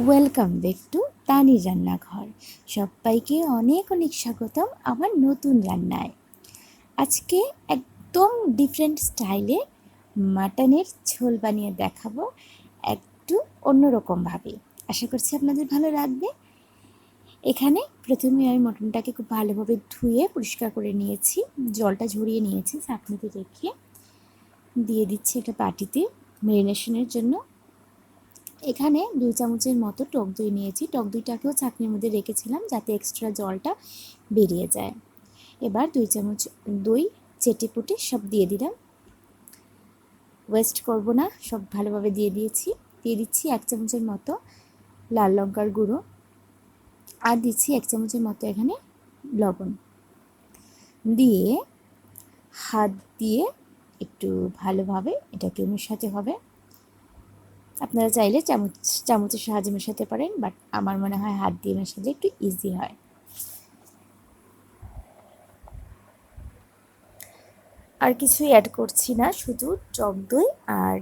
Welcome back to তানির রান্নাঘর সবাইকে অনেক অনেক স্বাগতম আমার নতুন রান্নায়। আজকে একদম ডিফারেন্ট স্টাইলে মাটনের ঝোল বানিয়ে দেখাবো একটু অন্যরকমভাবে আশা করছি আপনাদের ভালো লাগবে। এখানে প্রথমে আমি মটনটাকে খুব ভালোভাবে ধুয়ে পরিষ্কার করে নিয়েছি। জলটা ঝরিয়ে নিয়েছি চাটনিতে রেখে। দিয়ে দিচ্ছি একটা বাটিতে মেরিনেশনের জন্য। এখানে দুই চামচের মতো টক দই নিয়েছি। টক দইটাকেও চাটনির মধ্যে রেখেছিলাম যাতে এক্সট্রা জলটা বেরিয়ে যায়। এবার দুই চামচ দই চেটে পুটে সব দিয়ে দিলাম। ওয়েস্ট করব না, সব ভালোভাবে দিয়ে দিয়েছি। দিয়ে দিচ্ছি এক চামচের মতো লাল লঙ্কার গুঁড়ো। আর দিচ্ছি এক চামচের মতো এখানে লবণ। দিয়ে হাত দিয়ে একটু ভালোভাবে এটাকে মেশাতে হবে। আপনারা চাইলে চামচ, চামচের সাহায্যে মেশাতে পারেন বাট আমার মনে হয় হাত দিয়ে মেশালে একটু ইজি হয়। আর কিছুই অ্যাড করছি না, শুধু টক দই আর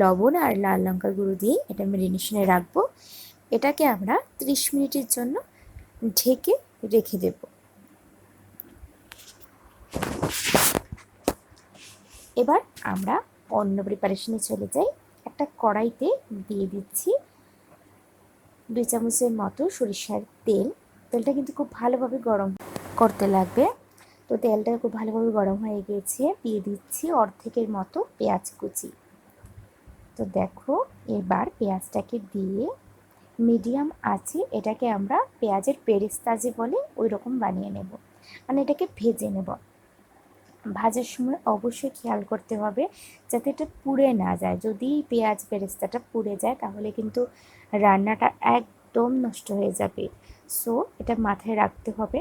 লবণ আর লাল লঙ্কার গুঁড়ো দিয়ে এটা মেরিনেশনে রাখব। এটাকে আমরা ত্রিশ মিনিটের জন্য ঢেকে রেখে দেব। এবার আমরা অন্য প্রিপারেশনে চলে যাই। একটা কড়াইতে দিয়ে দিচ্ছি দুই চামচের মতো সরিষার তেল। তেলটা কিন্তু খুব ভালোভাবে গরম করতে লাগবে। তো তেলটা খুব ভালোভাবে গরম হয়ে গিয়েছে দিয়ে দিচ্ছি অর্ধেকের মতো পেঁয়াজ কুচি। তো দেখো, এবার পেঁয়াজটাকে দিয়ে মিডিয়াম আছে এটাকে আমরা পেঁয়াজের পেরিস্তা যে বলে ওই রকম বানিয়ে নেব। মানে এটাকে ভেজে নেব। ভাজার সময় অবশ্যই খেয়াল করতে হবে যাতে এটা পুড়ে না যায়। যদি পেঁয়াজ বেরেস্তাটা পুড়ে যায়, তাহলে কিন্তু রান্নাটা একদম নষ্ট হয়ে যাবে। সো এটা মাথায় রাখতে হবে।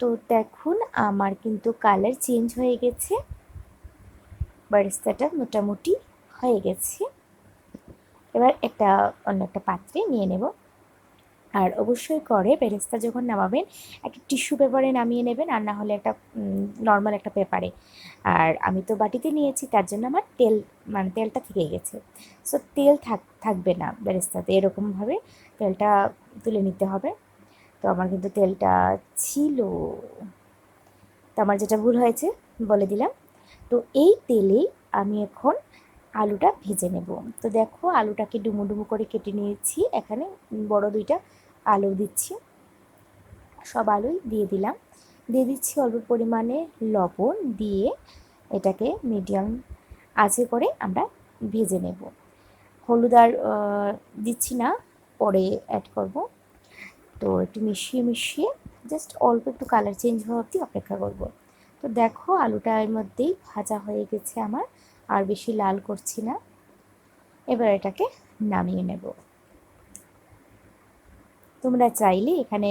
তো দেখুন, আমার কিন্তু কালার চেঞ্জ হয়ে গেছে। বেরেস্তাটা মোটামুটি হয়ে গেছে। এবার একটা অন্য একটা পাত্রে নিয়ে নেব। আর অবশ্যই করে বেরেস্তা যখন নামাবেন, একটা টিস্যু পেপারে নামিয়ে নেবেন আর না হলে একটা নর্মাল একটা পেপারে আর আমি তো বাটিতে নিয়েছি, তার জন্য আমার তেল মানে তেলটা থেকে গেছে। সো তেল থাক, থাকবে না বেরেস্তাতে এরকমভাবে তেলটা তুলে নিতে হবে। তো আমার কিন্তু তেলটা ছিল। তো আমার যেটা ভুল হয়েছে, বলে দিলাম। তো এই তেলেই আমি এখন আলুটা ভেজে নেব। তো দেখো, আলুটাকে ডুমো ডুমো করে কেটে নিয়েছি। এখানে বড় দুইটা আলু দিচ্ছি। সব আলুই দিয়ে দিলাম। দিয়ে দিচ্ছি অল্প পরিমাণে লবণ দিয়ে এটাকে মিডিয়াম আঁচে করে আমরা ভেজে নেব। হলুদ আর দিচ্ছি না, পরে অ্যাড করব। তো একটু মিশিয়ে মিশিয়ে জাস্ট অল্প একটু কালার চেঞ্জ হওয়া অবধি অপেক্ষা করব। তো দেখো আলুটা এর মধ্যেই ভাজা হয়ে গেছে আমার, আর বেশি লাল করছি না। এবার এটাকে নামিয়ে নেব। তোমরা চাইলে এখানে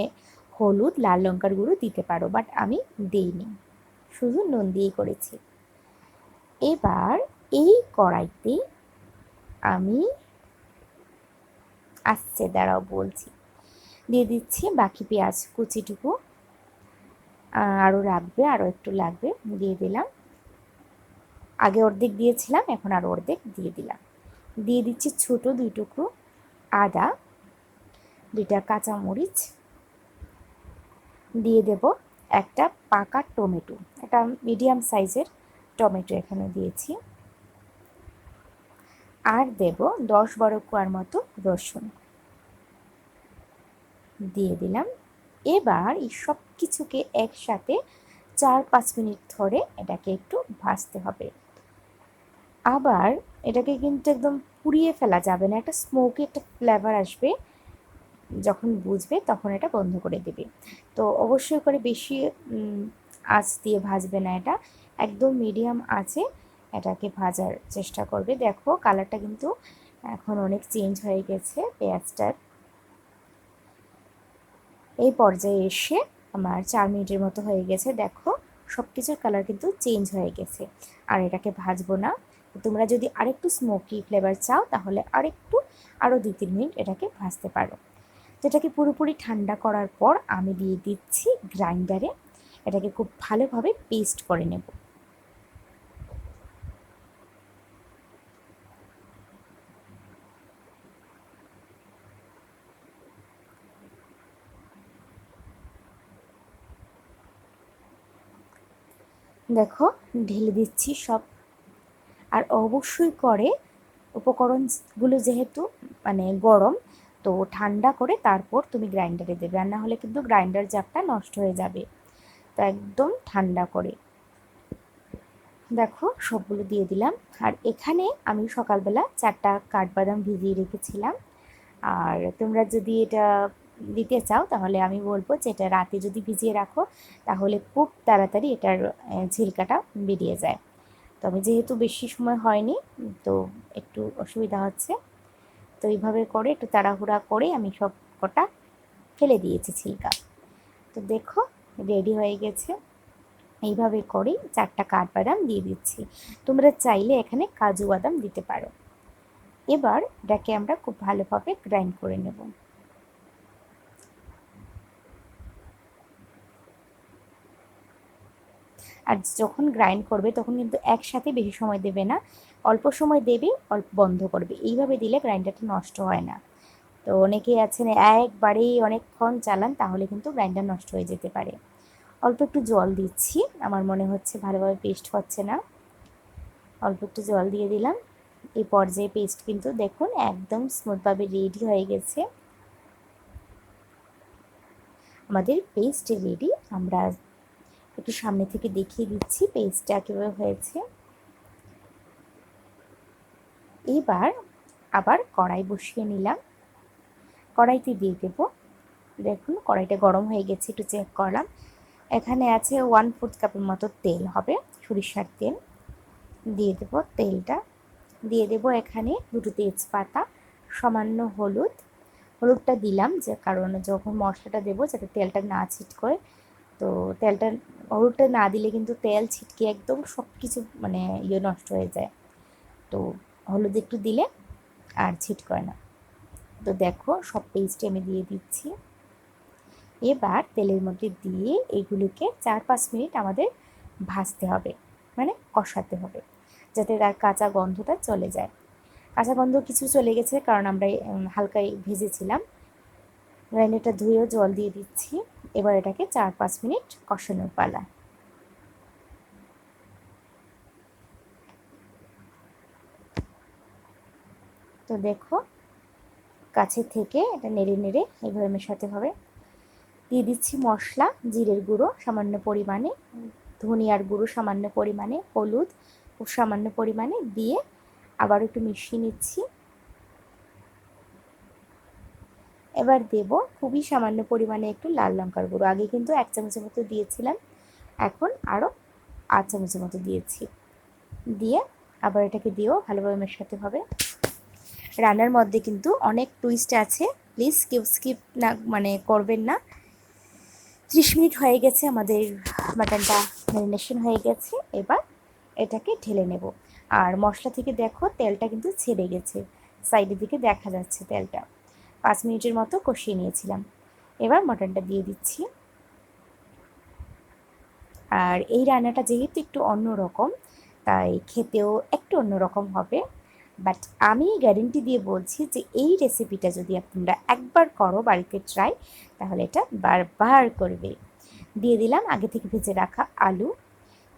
হলুদ, লাল লঙ্কার গুঁড়ো দিতে পারো বাট আমি দিইনি। শুধু নুন দিয়ে করেছি। এবার এই কড়াইতে আমি আসছে, দাঁড়াও বলছি। দিয়ে দিচ্ছি বাকি পেঁয়াজ কুচিটুকু। আরও লাগবে আরও একটু লাগবে, দিয়ে দিলাম। আগে অর্ধেক দিয়েছিলাম, এখন আরও অর্ধেক দিয়ে দিলাম। দিয়ে দিচ্ছি ছোটো দুই টুকরো আদা। দুইটা কাঁচামরিচ। দিয়ে দেব একটা পাকা টমেটো। একটা মিডিয়াম সাইজের টমেটো এখানে দিয়েছি। আর দেব দশ বারো কোয়ার মতো রসুন। দিয়ে দিলাম। এবার এই সব কিছুকে একসাথে চার পাঁচ মিনিট ধরে এটাকে একটু ভাজতে হবে। আবার এটাকে কিন্তু একদম পুড়িয়ে ফেলা যাবে না। একটা স্মোকি একটা ফ্লেভার আসবে। যখন বুঝবে তখন এটা বন্ধ করে দেবে। তো অবশ্যই করে বেশি আঁচ দিয়ে ভাজবে না এটা। একদম মিডিয়াম আঁচে এটাকে ভাজার চেষ্টা করবে। দেখো কালারটা কিন্তু এখন অনেক চেঞ্জ হয়ে গেছে পেঁয়াজটার। এই পর্যায়ে এসে আমার চার মিনিটের মতো হয়ে গেছে। দেখো সব কিছুর কালার কিন্তু চেঞ্জ হয়ে গেছে। আর এটাকে ভাজবো না। তোমরা যদি আরেকটু স্মোকি ফ্লেভার চাও তাহলে আরেকটু আরও দুই তিন মিনিট এটাকে ভাজতে পারো। যেটাকে পুরোপুরি ঠান্ডা করার পর আমি দিয়ে দিচ্ছি গ্রাইন্ডারে। এটাকে খুব ভালোভাবে পেস্ট করে নেব। দেখো, ঢেলে দিচ্ছি সব। আর অবশ্যই করে উপকরণগুলো যেহেতু মানে গরম তো ঠান্ডা করে তারপর তুমি গ্রাইন্ডারে দেবে। আর না হলে কিন্তু গ্রাইন্ডার জাপটা নষ্ট হয়ে যাবে। তো একদম ঠান্ডা করে। দেখো সবগুলো দিয়ে দিলাম। আর এখানে আমি সকালবেলা চারটা কাঠবাদাম ভিজিয়ে রেখেছিলাম। আর তোমরা যদি এটা দিতে চাও, তাহলে আমি বলব যে এটা রাতে যদি ভিজিয়ে রাখো, তাহলে খুব তাড়াতাড়ি এটার ঝিলকাটা বেরিয়ে যায়। তো আমি যেহেতু বেশি সময় হয়নি, তো একটু অসুবিধা হচ্ছে। তো এইভাবে করে, একটু তাড়াহুড়া করে আমি সব কটা ফেলে দিয়েছি ছিলকা তো দেখো, রেডি হয়ে গেছে। এইভাবে করেই চারটা কাঠবাদাম দিয়ে দিচ্ছি। তোমরা চাইলে এখানে কাজু বাদাম দিতে পারো। এবার এটাকে আমরা খুব ভালোভাবে গ্রাইন্ড করে নেব। আর যখন গ্রাইন্ড করবে, তখন কিন্তু একসাথে বেশি সময় দেবে না। অল্প সময় দেবে, অল্প বন্ধ করবে। এইভাবে দিলে গ্রাইন্ডারটা নষ্ট হয় না। তো অনেকেই আছেন, একবারেই অনেকক্ষণ চালান, তাহলে কিন্তু গ্রাইন্ডার নষ্ট হয়ে যেতে পারে। অল্প একটু জল দিচ্ছি। আমার মনে হচ্ছে ভালোভাবে পেস্ট হচ্ছে না। অল্প একটু জল দিয়ে দিলাম। এই পর্যায়ে পেস্ট কিন্তু দেখুন একদম স্মুথভাবে রেডি হয়ে গেছে। আমাদের পেস্ট রেডি আমরা একটু সামনে থেকে দেখিয়ে দিচ্ছি পেস্টটা কীভাবে হয়েছে। এবার আবার কড়াই বসিয়ে নিলাম। কড়াইতে দিয়ে দেব। দেখুন, কড়াইটা গরম হয়ে গেছে, একটু চেক করলাম। এখানে আছে ওয়ান ফোর্থ কাপের মতো তেল হবে, সরিষার তেল। দিয়ে দেব তেলটা। দিয়ে দেব এখানে দুটো তেজপাতা, সামান্য হলুদ। হলুদটা দিলাম, যে কারণ যখন মশলাটা দেবো, যাতে তেলটা না ছিটকোয় তো তেলটা হলুদটা না দিলে কিন্তু তেল ছিটকে একদম সব কিছু মানে ইয়ে নষ্ট হয়ে যায়। তো হলুদ একটু দিলে আর ছিটকয় না। তো দেখো সব পেস্টে আমি দিয়ে দিচ্ছি। এবার তেলের মধ্যে দিয়ে এগুলিকে চার পাঁচ মিনিট আমাদের ভাজতে হবে মানে কষাতে হবে, যাতে তার কাঁচা গন্ধটা চলে যায়। কাঁচা গন্ধ কিছু চলে গেছে কারণ আমরা হালকাই ভেজেছিলাম। গ্রাইন্ডারটা ধুয়েও জল দিয়ে দিচ্ছি। এবার এটাকে চার পাঁচ মিনিট কষানোর পালা। তো দেখো, কাছে থেকে এটা নেড়ে নেড়ে এইভাবে মেশাতে হবে। দিয়ে দিচ্ছি মশলা, জিরের গুঁড়ো, সামান্য পরিমাণে, ধনিয়ার গুঁড়ো, সামান্য পরিমাণে, হলুদ খুব সামান্য পরিমাণে দিয়ে আবার একটু মিশিয়ে নিচ্ছি। এবার দেব খুবই সামান্য পরিমাণে একটু লাল লঙ্কার গুঁড়ো। আগে কিন্তু এক চামচের মতো দিয়েছিলাম, এখন আরও আধ চামচের মতো দিয়েছি। দিয়ে আবার এটাকে দিয়েও ভালোভাবে মেশাতে হবে। রান্নার মধ্যে কিন্তু অনেক টুইস্ট আছে প্লিজ কেউ স্কিপ না মানে করবেন না। ত্রিশ মিনিট হয়ে গেছে, আমাদের মাটনটা ম্যারিনেশন হয়ে গেছে। এবার এটাকে ঢেলে নেব। আর মশলা থেকে দেখো তেলটা কিন্তু ছেড়ে গেছে সাইডের দিকে দেখা যাচ্ছে তেলটা। পাঁচ মিনিটের মতো কষিয়ে নিয়েছিলাম। এবার মটনটা দিয়ে দিচ্ছি। আর এই রান্নাটা যেহেতু একটু অন্য রকম তাই খেতেও একটু অন্যরকম হবে। বাট আমি গ্যারেন্টি দিয়ে বলছি যে এই রেসিপিটা যদি তোমরা একবার করো বাড়িতে ট্রাই, তাহলে এটা বারবার করবে। দিয়ে দিলাম আগে থেকে ভেজে রাখা আলু।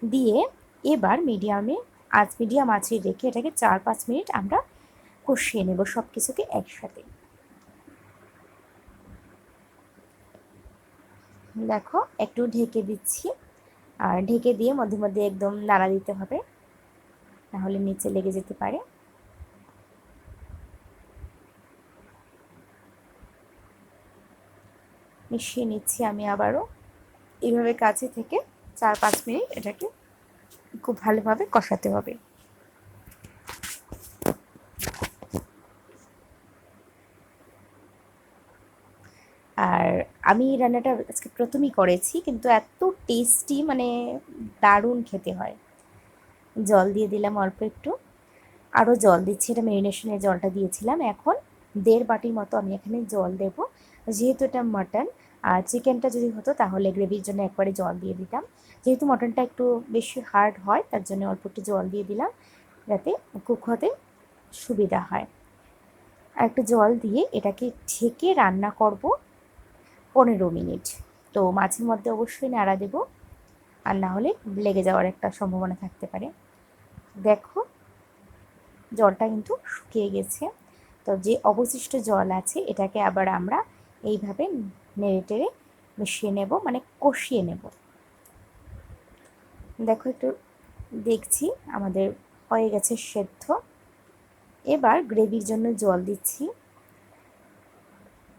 দিয়ে এবার মিডিয়ামে, আজ মিডিয়াম আছে রেখে এটাকে চার পাঁচ মিনিট আমরা কষিয়ে নেব সব কিছুকে একসাথে। দেখো, একটু ঢেকে দিচ্ছি। আর ঢেকে দিয়ে মধ্যে মধ্যে একদম নাড়া দিতে হবে। তাহলে নিচে লেগে যেতে পারে। মিশিয়ে নিচ্ছি আমি আবারও। এইভাবে কাছে থেকে চার পাঁচ মিনিট এটাকে খুব ভালোভাবে কষাতে হবে। আমি রান্নাটা আজকে প্রথমেই করেছি, কিন্তু এত টেস্টি মানে দারুণ খেতে হয়। জল দিয়ে দিলাম অল্প একটু। আরও জল দিচ্ছি, এটা মেরিনেশনের জলটা দিয়েছিলাম। এখন দেড় বাটির মতো আমি এখানে জল দেব। যেহেতু এটা মাটন আর চিকেনটা যদি হতো তাহলে গ্রেভির জন্য একবারে জল দিয়ে দিতাম। যেহেতু মটনটা একটু বেশি হার্ড হয়, তার জন্য অল্প একটু জল দিয়ে দিলাম, যাতে কুক হতে সুবিধা হয়। আর একটু জল দিয়ে এটাকে ঢেকে রান্না করব। পনেরো মিনিট। তো মাছের মধ্যে অবশ্যই নাড়া দেব। আর না হলে লেগে যাওয়ার একটা সম্ভাবনা থাকতে পারে। দেখো, জলটা কিন্তু শুকিয়ে গেছে। তো যে অবশিষ্ট জল আছে, এটাকে আবার আমরা এইভাবে নেড়ে টেড়ে মিশিয়ে নেব মানে কষিয়ে নেব। দেখো একটু, দেখছি আমাদের হয়ে গেছে সেদ্ধ। এবার গ্রেভির জন্য জল দিচ্ছি।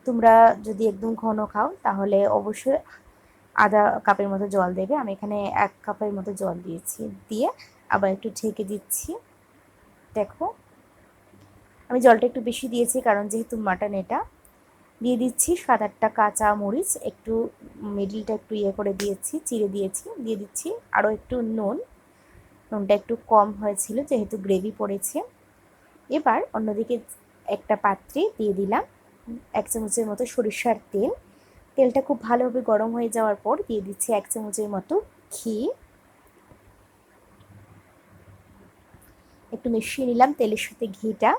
তোমরা যদি একদম ঘন খাও, তাহলে অবশ্যই আধা কাপের মতো জল দেবে। আমি এখানে এক কাপের মতো জল দিয়েছি। দিয়ে আবার একটু ঢেকে দিচ্ছি। দেখো, আমি জলটা একটু বেশি দিয়েছি, কারণ যেহেতু মাটন এটা, দিয়ে দিচ্ছি সাত আটটা কাঁচা মরিচ, একটু মিডিলটা একটু ইয়ে করে দিয়েছি, চিড়ে দিয়েছি। দিয়ে দিচ্ছি আরও একটু নুন। নুনটা একটু কম হয়েছিল, যেহেতু গ্রেভি পড়েছে। এবার অন্যদিকে একটা পাত্রে দিয়ে দিলাম। এক চামচের মতো সরিষার তেল। তেলটা খুব ভালোভাবে গরম হয়ে যাওয়ার পর দিয়ে দিচ্ছি এক চামচের মতো ঘি। একটু মিশিয়ে নিলাম তেলের সাথে ঘিটা।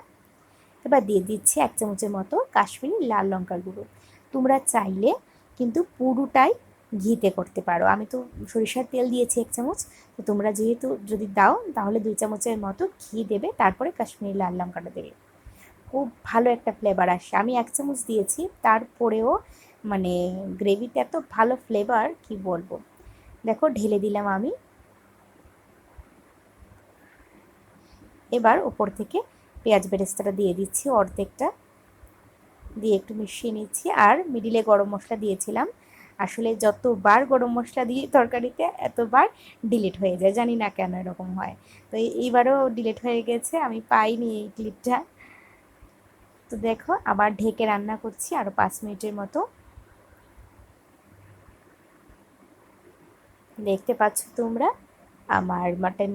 এবার দিয়ে দিচ্ছি এক চামচের মতো কাশ্মীরি লাল লঙ্কার গুঁড়ো। তোমরা চাইলে কিন্তু পুরোটাই ঘিতে করতে পারো। আমি তো সরিষার তেল দিয়েছি এক চামচ, তো তোমরা যেহেতু যদি দাও, তাহলে দুই চামচের মতো ঘি দেবে, তারপরে কাশ্মীরি লাল লঙ্কাটা দেবে। খুব ভালো একটা ফ্লেভার আসে। আমি এক চামচ দিয়েছি, তারপরেও মানে গ্রেভিতে এত ভালো ফ্লেভার কি বলব? দেখো, ঢেলে দিলাম আমি। এবার উপর থেকে পেঁয়াজ বেরেস্তাটা দিয়ে দিচ্ছি অর্ধেকটা। দিয়ে একটু মিশিয়ে নিচ্ছি। আর মিডিলে গরম মশলা দিয়েছিলাম। আসলে যতবার গরম মশলা দিই তরকারিতে, এতবার ডিলিট হয়ে যায়। জানি না কেন এরকম হয়। তো এইবারও ডিলিট হয়ে গেছে। আমি পাইনি এই ক্লিপটা তো দেখো, আবার ঢেকে রান্না করছি আরও পাঁচ মিনিটের মতো। দেখতে পাচ্ছ তোমরা, আমার মাটন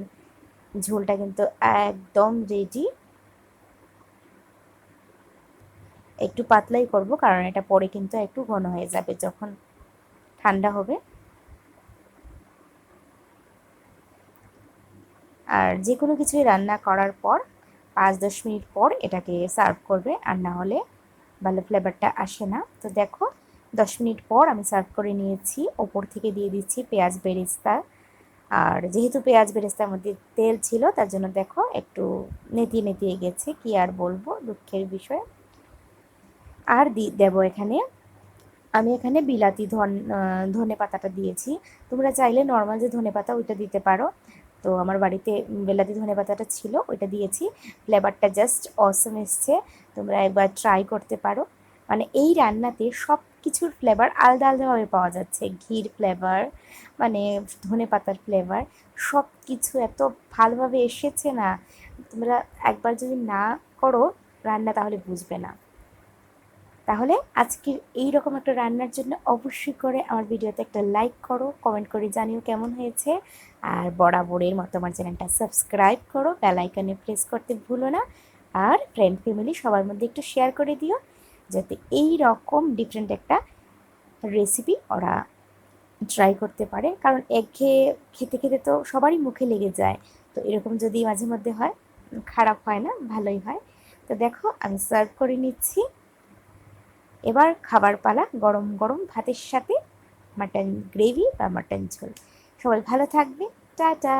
ঝোলটা কিন্তু একদম রেডি একটু পাতলাই করব, কারণ এটা পরে কিন্তু একটু ঘন হয়ে যাবে যখন ঠান্ডা হবে। আর যে কোনো কিছুই রান্না করার পর পাঁচ দশ মিনিট পর এটাকে সার্ভ করবে আর না হলে ভালো ফ্লেভারটা আসে না। তো দেখো, দশ মিনিট পর আমি সার্ভ করে নিয়েছি। ওপর থেকে দিয়ে দিচ্ছি পেঁয়াজ বেরেস্তা। আর যেহেতু পেঁয়াজ বেরেস্তার মধ্যে তেল ছিল, তার জন্য দেখো একটু নেতিয়ে নেতিয়ে গেছে। কি আর বলব, দুঃখের বিষয়। আর দি, দেবো এখানে। আমি এখানে বিলাতি ধন ধনে পাতাটা দিয়েছি। তোমরা চাইলে নর্মাল যে ধনে পাতা ওইটা দিতে পারো। তো আমার বাড়িতে বেলাতি ধনে পাতাটা ছিল, ওইটা দিয়েছি। ফ্লেভারটা জাস্ট অসম এসছে, তোমরা একবার ট্রাই করতে পারো। মানে এই রান্নাতে সব কিছুর ফ্লেভার আলাদা আলাদাভাবে পাওয়া যাচ্ছে। ঘির ফ্লেভার মানে ধনে পাতার ফ্লেভার সব কিছু এত ভালোভাবে এসেছে না। তোমরা একবার যদি না করো, রান্না তাহলে বুঝবে না। তাহলে আজকের এই রকম একটা রান্নার জন্য অবশ্যই করে আমার ভিডিওতে একটা লাইক করো কমেন্ট করে জানিও কেমন হয়েছে। আর বরাবরের মতো আমার চ্যানেলটা সাবস্ক্রাইব করো বেলাইকনে প্রেস করতে ভুলো না। আর ফ্রেন্ড ফ্যামিলি সবার মধ্যে একটু শেয়ার করে দিও, যাতে এই রকম ডিফারেন্ট একটা রেসিপি ওরা ট্রাই করতে পারে। কারণ একঘেয়ে খেতে খেতে তো সবারই মুখে লেগে যায়। তো এরকম যদি মাঝে মধ্যে হয়, খারাপ হয় না, ভালোই হয়। তো দেখো, আমি সার্ভ করে নিচ্ছি। এবার খাবার পালা গরম গরম ভাতের সাথে মাটন গ্রেভি বা মাটন ঝোল। সবাই ভালো থাকবে। টাটা!